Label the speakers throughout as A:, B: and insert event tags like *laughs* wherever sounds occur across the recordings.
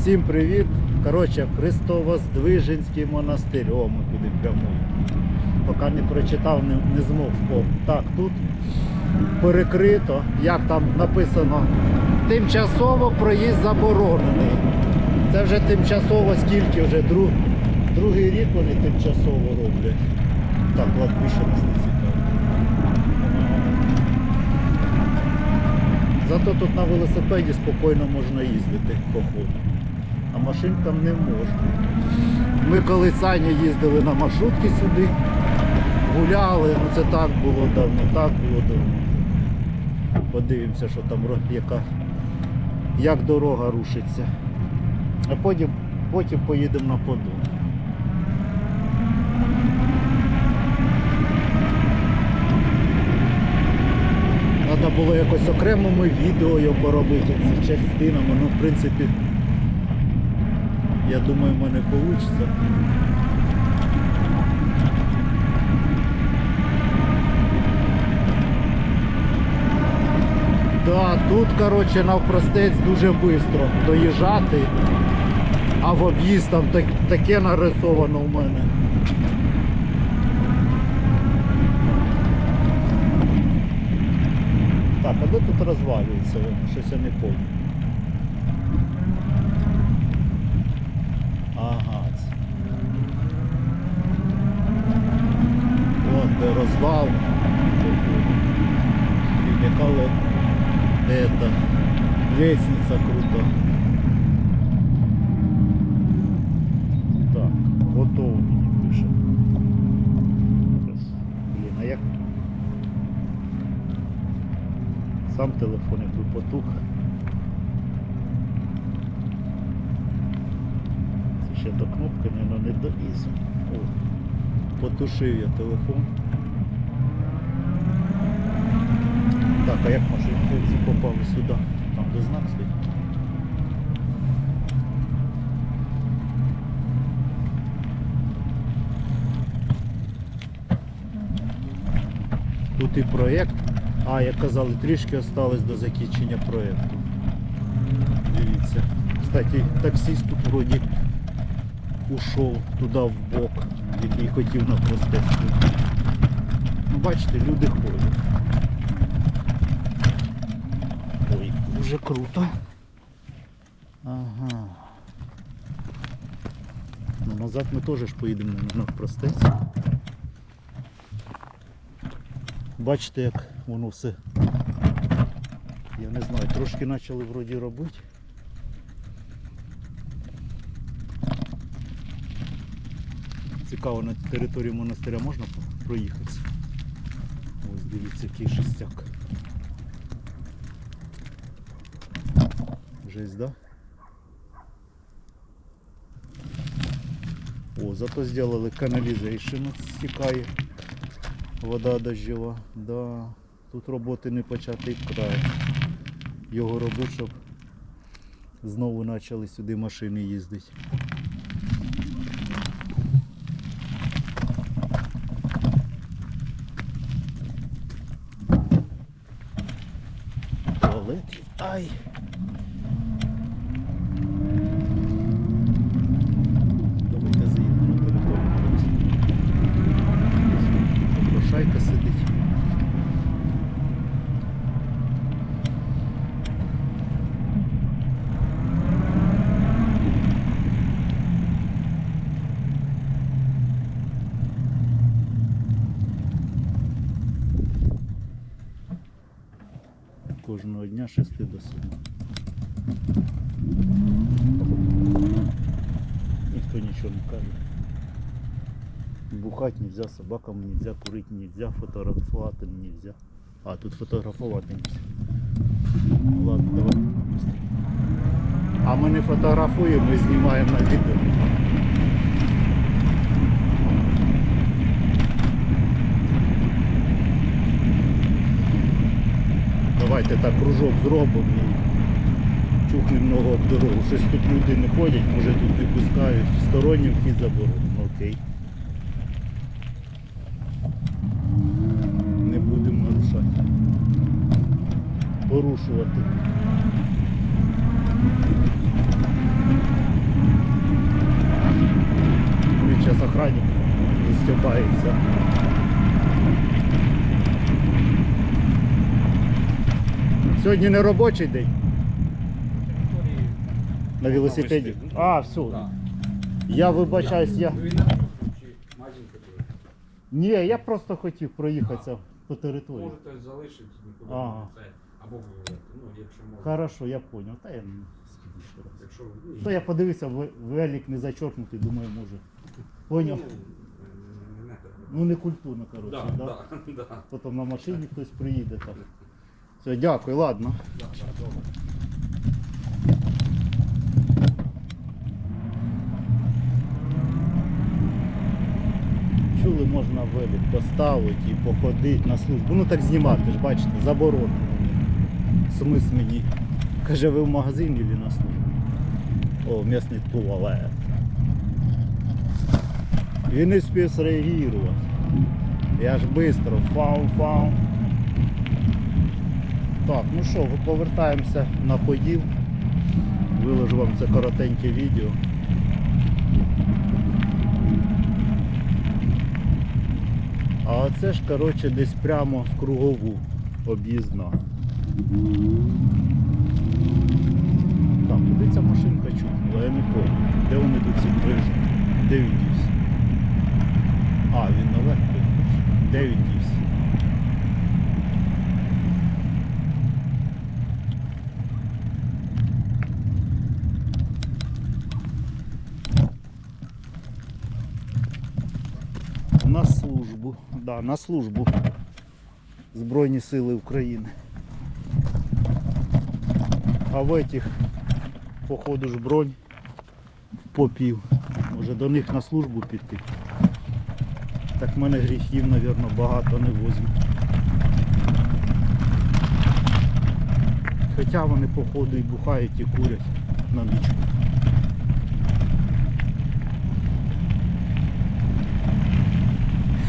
A: Всім привіт! Коротше, Христово-Здвиженський монастир. О, ми туди прямуємо. Поки не прочитав, не, не змог вспомнити. Так, тут перекрито, як там написано, тимчасово проїзд заборонений. Це вже тимчасово скільки вже друг, другий рік вони тимчасово роблять. Так, кладбище нас не цікаво. Зато тут на велосипеді спокійно можна їздити по ходу. А машин там не можна. Ми коли Саня їздили на маршрутки сюди, гуляли, ну це так було давно, так було давно. Подивимося, що там яка, як дорога рушиться. А потім, потім поїдемо на Подол. Треба було якось окремому відео його поробити ці частинами. Ну, в принципі, я думаю, в мене вийде. Да, тут, коротше, навпростець дуже швидко доїжджати, а в об'їзд там так, таке нарисовано в мене. Так, а де тут розвалюється? Щось я не пам'ятаю. Ага. Вон де розвал. І это, лестница круто. Так, готово мені пише. Блін, а як сам телефон якби потух. Ще до кнопки, мабуть, не долізу. О, потушив я телефон. Так, а як машинки попали сюди? Там де знак стоїть. Тут і проєкт. А, як казали, трішки осталось до закінчення проєкту. Дивіться. Кстати, таксист тут вроді ушов туди в бок, який хотів на простецьку. Ну, бачите, люди ходять. Ой, дуже круто. Ага. Ну, назад ми теж поїдемо на простець. Бачите, як воно все. Я не знаю, трошки почали вроді робити. Цікаво, на території монастиря можна проїхатися. Ось дивіться, який шестяк. Жесть, да? О, зато сделали каналізейшн стікає. Вода дождєва. Да. Тут роботи не початий край. Його робить, щоб знову почали сюди машини їздити. Кожного дня з 6 до 7. Ніхто нічого не каже. Бухать нельзя, собакам нельзя, курить нельзя, фотографувати нельзя. А, тут фотографувати нельзя. Ну ладно, давай. быстрее. А ми не фотографуємо, ми знімаємо на відео. Давайте так кружок зробимо і чухнемо ногу об дорогу. Щось тут люди не ходять, може тут не пускають. Сторонній вхід заборонено, окей. Не будемо нарушати. Порушувати. Зараз охранник не. Сьогодні не робочий день на велосипеді. А, все. Я вибачаюсь, я.
B: Ви буде?
A: Ні, я просто хотів проїхатися по території.
B: Можете залишити нікуди
A: Ага.
B: це. Або вивезти. Ну, якщо можна.
A: Хорошо, я понял. Та я не раз.
B: Якщо ну,
A: То я подивився, в- велик не зачеркнутий, думаю, може. Поняв?
B: Ну, не так.
A: Ну культурно, коротше,
B: Да,
A: да?
B: да, *laughs* да.
A: Потім на машині хтось приїде там. Все, дякую, ладно. Чули, можна велик поставити і походити на службу. Ну так знімати ж, бачите, заборонено. Смис мені. Каже, ви в магазин или на службу? О, місний туалет. Він не спів зреагувати. Я ж швидко, фау-фау. Так, ну що, повертаємося на поділ. Виложу вам це коротеньке відео. А оце ж, коротше, десь прямо в кругову об'їзна. Так, куди ця машинка чутила, я не пам'ятаю. Де вони тут всі прижили? Де він дівся? А, він наверх. Де він дівся? На службу. Да, на службу. Збройні Сили України. А в этих, походу ж бронь попів. Може до них на службу піти. Так в мене гріхів, мабуть, багато не возьмуть. Хоча вони походу і бухають і курять на нічку.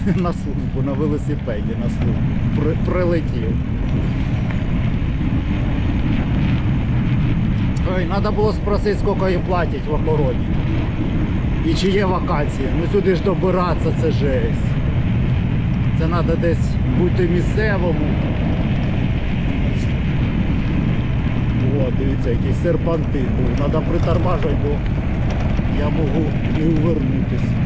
A: *laughs* на службу, на велосипеді на службу. При, прилетів. Ой, треба було спросити, скільки їм платять в охороні. І чи є вакансії. Ну сюди ж добиратися, це жесть. Це треба десь бути місцевому. О, дивіться, який серпантин був. Треба притормажувати, бо я можу не увернутися.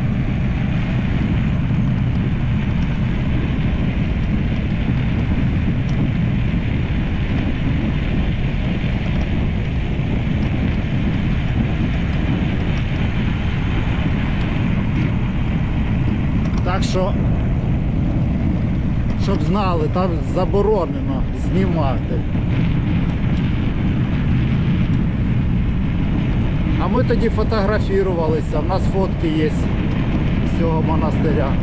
A: Так що, щоб знали, там заборонено знімати. А ми тоді фотографувалися, в нас фотки є з цього монастиря.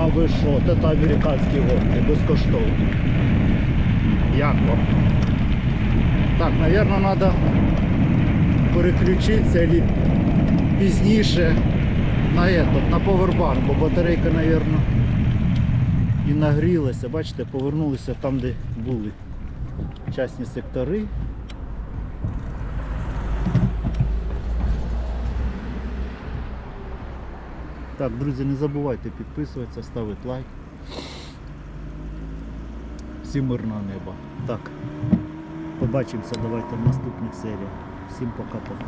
A: Та ви що, це американські гонки, безкоштовні. Як вам? Так, мабуть, треба переключитися або пізніше на этот, на повербанк, бо батарейка, мабуть, і нагрілася. Бачите, повернулися там, де були частні сектори. Так, друзі, не забувайте підписуватися, ставити лайк. Всім мирного неба. Так, побачимося давайте в наступних серіях. Всім пока-пока.